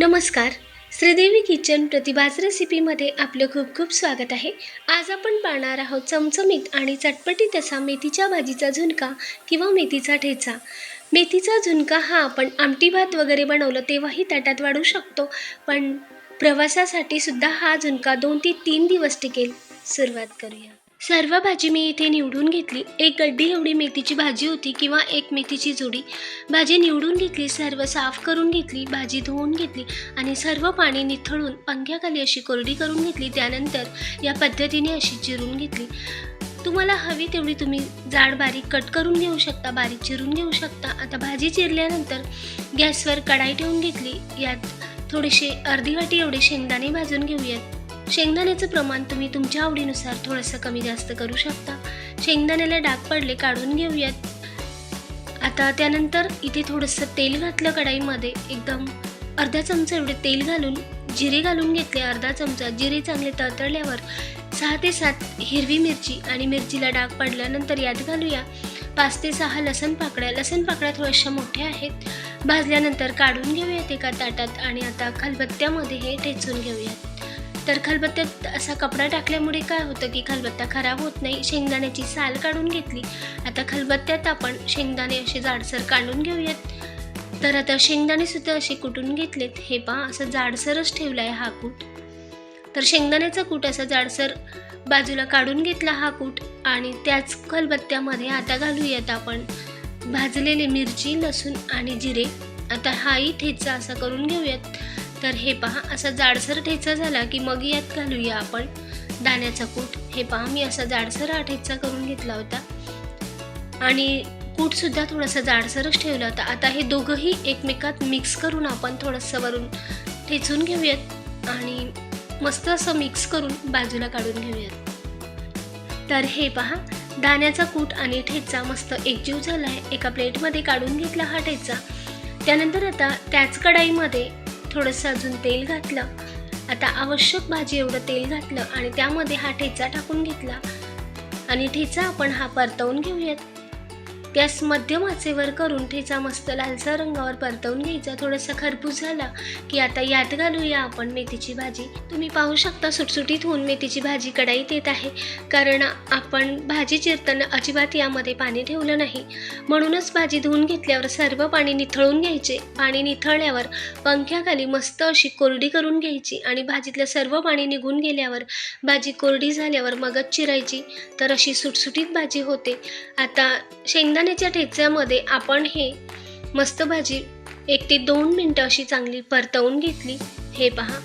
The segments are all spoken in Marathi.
नमस्कार. श्रीदेवी किचन प्रतिभाज रेसिपीमध्ये आपलं खूप खूप स्वागत आहे. आज आपण पाहणार आहोत चमचमीत आणि चटपटीत असा मेथीच्या भाजीचा झुणका किंवा मेथीचा ठेचा. मेथीचा झुणका हा आपण आमटी भात वगैरे बनवलं तेव्हाही ताटात वाढू शकतो पण प्रवासासाठी सुद्धा हा झुणका दोन ते तीन दिवस टिकेल. सुरुवात करूया. सर्व भाजी मी इथे निवडून घेतली. एक गड्डी एवढी मेथीची भाजी होती किंवा एक मेथीची जोडी. भाजी निवडून घेतली सर्व साफ करून घेतली भाजी धुवून घेतली आणि सर्व पाणी निथळून पंख्याखाली अशी कोरडी करून घेतली. त्यानंतर या पद्धतीने अशी चिरून घेतली. तुम्हाला हवी तेवढी तुम्ही जाड बारीक कट करून घेऊ शकता बारीक चिरून घेऊ शकता. आता भाजी चिरल्यानंतर गॅसवर कढाई ठेवून घेतली. यात थोडेसे अर्धी वाटी एवढे शेंगदाणे भाजून घेऊयात. शेंगदाण्याचं प्रमाण तुम्ही तुमच्या आवडीनुसार थोडंसं कमी जास्त करू शकता. शेंगदाण्याला डाग पडले काढून घेऊयात. आता त्यानंतर इथे थोडंसं तेल घातलं कढाईमध्ये. एकदम अर्धा चमचा एवढे तेल घालून जिरे घालून घेतले. अर्धा चमचा जिरे चांगले तळतळल्यावर सहा ते सात हिरवी मिरची आणि मिरचीला डाग पडल्यानंतर यात घालूया पाच ते सहा लसण पाकळ्या. लसण पाकळ्या थोड्याशा मोठ्या आहेत. भाजल्यानंतर काढून घेऊयात एका ताटात आणि आता खलबत्त्यामध्ये हे ठेचून घेऊयात. तर खलबत्त्यात असा कपडा टाकल्यामुळे काय होतं की खलबत्ता खराब होत नाही शेंगदाण्याची साल काढून घेतली. आता खलबत्त्यात आपण शेंगदाणे असे जाडसर काढून घेऊयात. तर आता शेंगदाणेसुद्धा असे कुटून घेतलेत. हे पहा असं जाडसरच ठेवला आहे हा कूट. तर शेंगदाण्याचा कूट असा जाडसर बाजूला काढून घेतला हा कूट आणि त्याच खलबत्त्यामध्ये आता घालूयात आपण भाजलेली मिरची लसूण आणि जिरे. आता हाही ठेचा असा करून घेऊयात. तर हे पहा असा जाडसर ठेचा झाला की मग यात घालूया आपण दाण्याचा कूट. हे पहा मी असा जाडसर हा ठेचा करून घेतला होता. आणि कूटसुद्धा थोडासा जाडसरच ठेवला होता. आता हे दोघंही एकमेकात मिक्स करून आपण थोडंसं वरून ठेचून घेऊयात आणि मस्त असं मिक्स करून बाजूला काढून घेऊयात. तर हे पहा दाण्याचा कूट आणि ठेचा मस्त एकजीव झाला आहे एका प्लेटमध्ये काढून घेतला हा ठेचा. त्यानंतर आता त्याच कढाईमध्ये थोडंसं अजून तेल घातलं. आता आवश्यक भाजी एवढं तेल घातलं आणि त्यामध्ये हा ठेचा टाकून घेतला. आणि ठेचा आपण हा परतवून घेऊयात. गॅस मध्यम आचेवर करून ठेचा मस्त लालसा रंगावर परतवून घ्यायचा. थोडासा खरपूस झाला की आता यात घालूया आपण मेथीची भाजी. तुम्ही पाहू शकता सुटसुटीत होऊन मेथीची भाजी कढाईत येत आहे. कारण आपण भाजी चिरताना अजिबात यामध्ये पाणी ठेवलं नाही. म्हणूनच भाजी धुवून घेतल्यावर सर्व पाणी निथळून घ्यायचे. पाणी निथळल्यावर पंख्याखाली मस्त अशी कोरडी करून घ्यायची आणि भाजीतलं सर्व पाणी निघून गेल्यावर भाजी कोरडी झाल्यावर मगच चिरायची. तर अशी सुटसुटीत भाजी होते. आता शेंगदाण्याच्या ठेच्यामध्ये आपण हे मस्त भाजी एक ते दोन मिनटं अशी चांगली परतवून घेतली. हे पहा.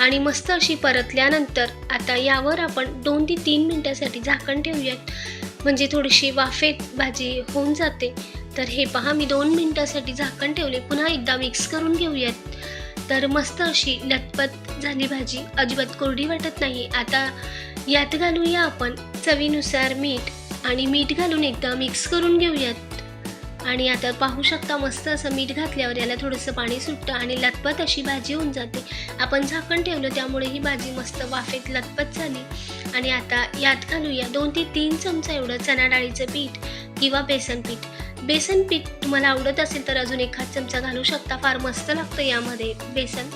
आणि मस्त अशी परतल्यानंतर आता यावर आपण दोन ते तीन मिनटासाठी झाकण ठेवूयात. म्हणजे थोडीशी वाफेत भाजी होऊन जाते. तर हे पहा मी दोन मिनटासाठी झाकण ठेवले. पुन्हा एकदा मिक्स करून घेऊयात. तर मस्त अशी लतपत झाली भाजी. अजिबात कोरडी वाटत नाही. आता यात घालूया आपण चवीनुसार मीठ. आणि मीठ घालून एकदा मिक्स करून घेऊयात. आणि आता पाहू शकता मस्त असं मीठ घातल्यावर याला थोडंसं पाणी सुटतं आणि लतपत अशी भाजी होऊन जाते. आपण झाकण ठेवलं त्यामुळे ही भाजी मस्त वाफेत लतपत झाली. आणि आता यात घालूया दोन ते तीन चमचा एवढं चणा डाळीचं पीठ किंवा बेसन पीठ. बेसन पीठ तुम्हाला आवडत असेल तर अजून एखाद चमचा घालू शकता फार मस्त लागतं यामध्ये बेसन.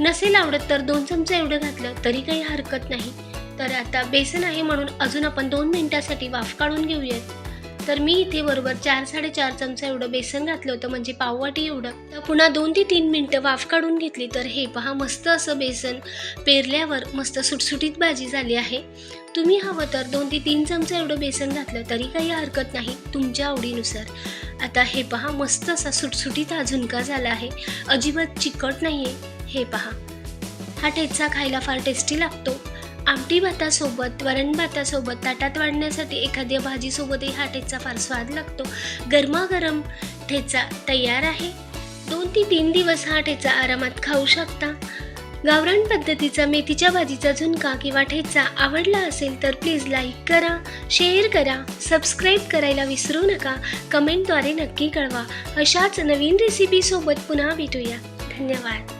नसेल आवडत तर दोन चमचा एवढं घातलं तरी काही हरकत नाही. तर आता बेसन आहे म्हणून अजून आपण दोन मिनिटासाठी वाफ काढून घेऊयात. तर मी इथे बरोबर चार साडेचार चमचा एवढं बेसन घातलं होतं म्हणजे पाववाटी एवढं. तर पुन्हा दोन ते तीन मिनटं वाफ काढून घेतली तर हे पहा मस्त असं बेसन पेरल्यावर मस्त सुटसुटीत भाजी झाली आहे. तुम्ही हवं तर दोन ते तीन चमचा एवढं बेसन घातलं तरी काही हरकत नाही तुमच्या आवडीनुसार. आता हे पहा मस्त असा सुटसुटीत हा झुणका झाला आहे. अजिबात चिकट नाही आहे हे पहा. हा ठेचा खायला फार टेस्टी लागतो. आमटी भातासोबत वरण भातासोबत ताटात वाढण्यासाठी एखाद्या भाजीसोबतही हा ठेचा फार स्वाद लागतो. गरमागरम ठेचा तयार आहे. दोन ते तीन दिवस हा ठेचा आरामात खाऊ शकता. गावरान पद्धतीचा मेथीच्या भाजीचा झुणका किंवा ठेचा आवडला असेल तर प्लीज लाईक करा शेअर करा सबस्क्राईब करायला विसरू नका. कमेंटद्वारे नक्की कळवा. अशाच नवीन रेसिपीसोबत पुन्हा भेटूया. धन्यवाद.